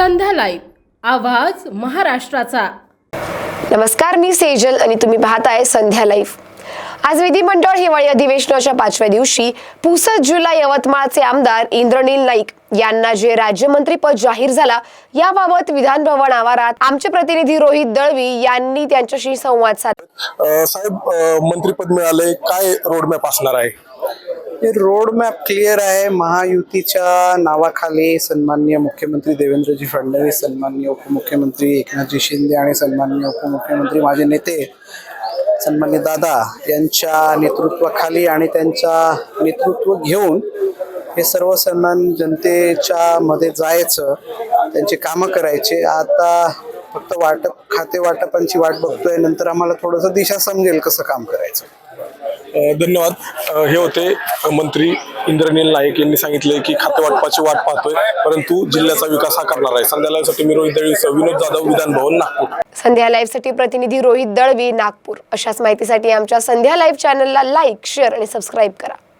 Live आवाज महाराष्ट्राचा. नमस्कार मी सेजल आणि तुम्ही पाहताय संध्या लाईव्ह. आज विधिमंडळ हिवाळी अधिवेशनाच्या पाचव्या दिवशी पुसद जिल्हा यवतमाळचे आमदार इंद्रनील नाईक यांना जे राज्यमंत्री पद जाहीर झाला याबाबत विधान भवन आवारात आमचे प्रतिनिधी रोहित दळवी यांनी त्यांच्याशी संवाद साधला. साहेब मंत्रीपद मिळालंय काय रोडमॅप असणार आहे? रोड मॅप क्लिअर आहे. महायुतीच्या नावाखाली सन्माननीय मुख्यमंत्री देवेंद्रजी फडणवीस सन्माननीय उपमुख्यमंत्री एकनाथजी शिंदे आणि सन्माननीय उपमुख्यमंत्री माझे नेते सन्मान्य दादा यांच्या नेतृत्वाखाली आणि त्यांच्या नेतृत्व घेऊन हे सर्व सन्मान जनतेच्या मध्ये जायचं त्यांची कामं करायचे. आता फक्त वाटप खाते वाटपांची वाट बघतोय. नंतर आम्हाला थोडंसं दिशा समजेल कसं काम करायचं. धन्यवाद. हे होते मंत्री इंद्रनील नाईक यांनी सांगितले की खाते वाटपाची वाट पाहतोय परंतु जिल्ह्याचा विकास हा करणार आहे. संध्याकाळसाठी मी रोहित दळवी विनोद जाधव विधान भवन नागपूर. संध्या लाईव्हसाठी प्रतिनिधी रोहित दळवी नागपूर. अशाच माहितीसाठी आमच्या संध्या लाईव्ह चॅनलला लाईक शेअर आणि सबस्क्राईब करा.